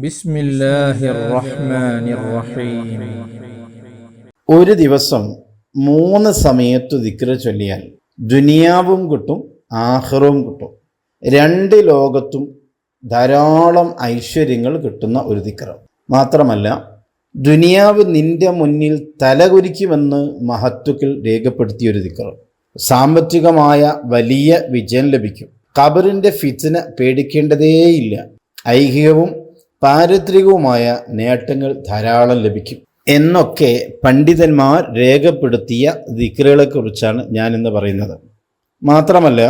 بسم الله الرحمن الرحيم ഒരു ദിവസം മൂന്ന് സമയത്തു ദിക്ര ചൊല്ലിയാൽ ദുനിയാവും കിട്ടും ആഹ്റവും കിട്ടും രണ്ട് ലോകത്തും ധാരാളം ഐശ്വര്യങ്ങൾ കിട്ടുന്ന ഒരു ദിക്രം മാത്രമല്ല ദുനിയാവ് നിന്റെ മുന്നിൽ തലകുരിക്കുമെന്ന് മഹത്വക്കിൽ രേഖപ്പെടുത്തിയ ഒരു ദിക്രം സാമ്പത്തികമായ വലിയ വിജയം ലഭിക്കും ഖബറിന്റെ ഫിത്തിന പേടിക്കേണ്ടതേയില്ല ഐഹികവും പാരിത്രികവുമായ നേട്ടങ്ങൾ ധാരാളം ലഭിക്കും. എന്നൊക്കെ പണ്ഡിതന്മാർ രേഖപ്പെടുത്തിയ ദിക്റുകളെ കുറിച്ചാണ് ഞാൻ ഇന്ന് പറയുന്നത്. മാത്രമല്ല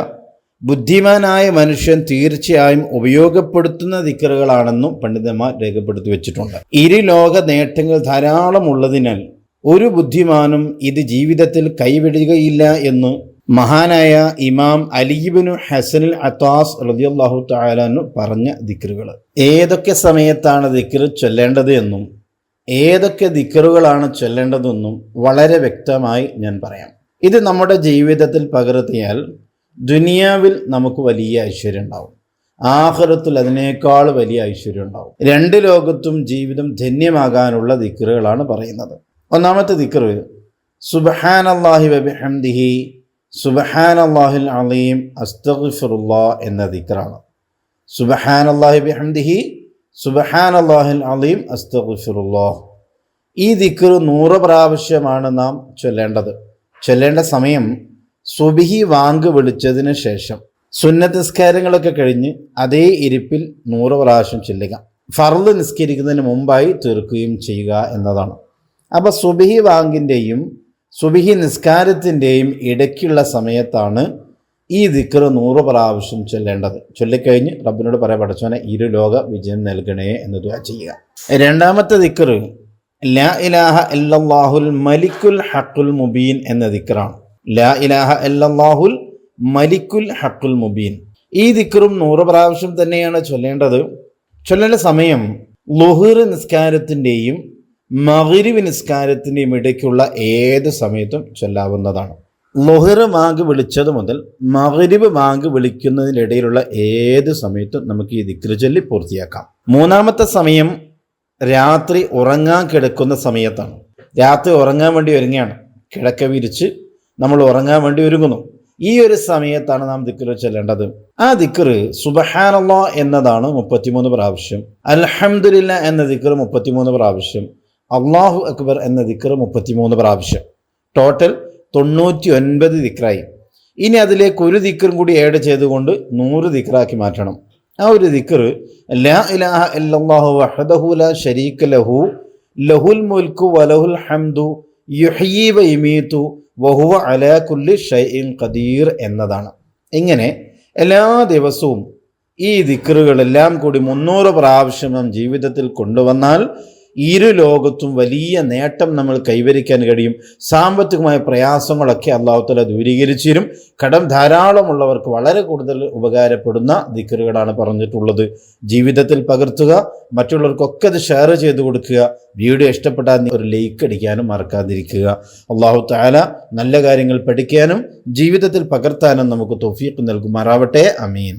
ബുദ്ധിമാനായ മനുഷ്യൻ തീർച്ചയായും ഉപയോഗപ്പെടുത്തുന്ന ദിക്കറുകളാണെന്നും പണ്ഡിതന്മാർ രേഖപ്പെടുത്തി വെച്ചിട്ടുണ്ട്. ഇരുലോക നേട്ടങ്ങൾ ധാരാളം ഉള്ളതിനാൽ ഒരു ബുദ്ധിമാനും ഇത് ജീവിതത്തിൽ കൈവിടുകയില്ല എന്ന് മഹാനായ ഇമാം അലീബിനു ഹസനുൽ അത്താസ് റളിയല്ലാഹു തആലാനു പറഞ്ഞ ദിക്റുകൾ. ഏതൊക്കെ സമയത്താണ് ദിക്ർ ചൊല്ലേണ്ടത് എന്നും ഏതൊക്കെ ദിക്റുകളാണ് ചൊല്ലേണ്ടതെന്നും വളരെ വ്യക്തമായി ഞാൻ പറയാം. ഇത് നമ്മുടെ ജീവിതത്തിൽ പകർത്തിയാൽ ദുനിയാവിൽ നമുക്ക് വലിയ ഐശ്വര്യം ഉണ്ടാവും. ആഹ്റത്തിൽ അതിനേക്കാൾ വലിയ ഐശ്വര്യം ഉണ്ടാവും. രണ്ട് ലോകത്തും ജീവിതം ധന്യമാകാനുള്ള ദിക്റുകളാണ് പറയുന്നത്. ഒന്നാമത്തെ ദിക്റ് സുബഹാനല്ലാഹി വബിഹംദിഹി സുബഹാനല്ലാഹിൽ അലീം അസ്തഗ്ഫിറുല്ലാ എന്ന ദിക്റാണ്. സുബഹാനല്ലാഹി ബിഹംദിഹി സുബഹാനല്ലാഹിൽ അലീം അസ്തഗ്ഫിറുല്ലാ. ഈ ദിക്ർ നൂറ് പ്രാവശ്യമാണ് നാം ചൊല്ലേണ്ടത്. ചൊല്ലേണ്ട സമയം സുബിഹി വാങ്ക് വിളിച്ചതിന് ശേഷം സുന്നത്ത് നിസ്കാരങ്ങളൊക്കെ കഴിഞ്ഞ് അതേ ഇരിപ്പിൽ നൂറ് പ്രാവശ്യം ചൊല്ലുക. ഫർദ് നിസ്കരിക്കുന്നതിന് മുമ്പായി തീർക്കുകയും ചെയ്യുക എന്നതാണ്. അപ്പോൾ സുബിഹി വാങ്കിന്റെയും സുബിഹി നിസ്കാരത്തിന്റെയും ഇടയ്ക്കുള്ള സമയത്താണ് ഈ ദിക്ർ നൂറ് പ്രാവശ്യം ചൊല്ലേണ്ടത്. ചൊല്ലിക്കഴിഞ്ഞ് റബ്ബിനോട് പറയാൻ പഠിച്ചവനെ ഇരു ലോക വിജയം നൽകണേ എന്ന് ദുആ ചെയ്യുക. രണ്ടാമത്തെ ദിക്ർ ലാ ഇലാഹ ഇല്ലല്ലാഹുൽ മലിക്കുൽ ഹക്കുൽ മുബീൻ എന്ന ദിക്കറാണ് ലാ ഇലാഹ ഇല്ലല്ലാഹുൽ മലിക്കുൽ ഹക്കുൽ മുബീൻ. ഈ ദിക്കറും നൂറ് പ്രാവശ്യം തന്നെയാണ് ചൊല്ലേണ്ടത്. ചൊല്ലേണ്ട സമയം ലുഹുർ നിസ്കാരത്തിന്റെയും മകരിവ് നിസ്കാരത്തിന്റെയും ഇടയ്ക്കുള്ള ഏത് സമയത്തും ചൊല്ലാവുന്നതാണ്. ലൊഹർ ബാങ്ക് വിളിച്ചത് മുതൽ മകരിവ് ബാങ്ക് വിളിക്കുന്നതിനിടയിലുള്ള ഏത് സമയത്തും നമുക്ക് ഈ ദിക്ര ചൊല്ലി പൂർത്തിയാക്കാം. മൂന്നാമത്തെ സമയം രാത്രി ഉറങ്ങാൻ കിടക്കുന്ന സമയത്താണ്. രാത്രി ഉറങ്ങാൻ വേണ്ടി ഒരുങ്ങുകയാണ്. കിടക്ക വിരിച്ച് നമ്മൾ ഉറങ്ങാൻ വേണ്ടി ഒരുങ്ങുന്നു. ഈ ഒരു സമയത്താണ് നാം ദിക്റ് ചൊല്ലേണ്ടത്. ആ ദിക്റ് സുബഹാനല്ലോ എന്നതാണ് മുപ്പത്തിമൂന്ന് പ്രാവശ്യം. അൽഹംദുലില്ല എന്ന ദിക്ർ മുപ്പത്തിമൂന്ന് പ്രാവശ്യം. അള്ളാഹു അക്ബർ എന്ന ദിക്ർ മുപ്പത്തിമൂന്ന് പ്രാവശ്യം. ടോട്ടൽ തൊണ്ണൂറ്റി ഒൻപത് ദിക്റായി. ഇനി അതിലേക്ക് ഒരു ദിക്കറും കൂടി ആഡ് ചെയ്തുകൊണ്ട് നൂറ് ദിക്റാക്കി മാറ്റണം. ആ ഒരു ദിക്കർ ലാ ഇലാഹ ഇല്ലല്ലാഹു ലാ ശരീക ലഹു ലഹുൽ മുൽക്കു വലഹുൽ ഹംദു യുഹ്യീ വ വഹുവ അലാ കുല്ലി ഷൈഇൻ ഖദീർ എന്നതാണ്. ഇങ്ങനെ എല്ലാ ദിവസവും ഈ ദിക്കറുകളെല്ലാം കൂടി മുന്നൂറ് പ്രാവശ്യം നാം ജീവിതത്തിൽ കൊണ്ടുവന്നാൽ ഇരു ലോകത്തും വലിയ നേട്ടം നമ്മൾ കൈവരിക്കാൻ കഴിയും. സാമ്പത്തികമായ പ്രയാസങ്ങളൊക്കെ അള്ളാഹുത്തല ദൂരീകരിച്ചു തരും. കടം ധാരാളമുള്ളവർക്ക് വളരെ കൂടുതൽ ഉപകാരപ്പെടുന്ന ദിക്കറുകളാണ് പറഞ്ഞിട്ടുള്ളത്. ജീവിതത്തിൽ പകർത്തുക മറ്റുള്ളവർക്കൊക്കെ അത് ഷെയർ ചെയ്ത് കൊടുക്കുക വീഡിയോ ഇഷ്ടപ്പെട്ടാൽ ഒരു ലൈക്ക് അടിക്കാനും മറക്കാതിരിക്കുക. അള്ളാഹു താല നല്ല കാര്യങ്ങൾ പഠിക്കാനും ജീവിതത്തിൽ പകർത്താനും നമുക്ക് തൊഫീഖ് നൽകുമാറാവട്ടെ. അമീൻ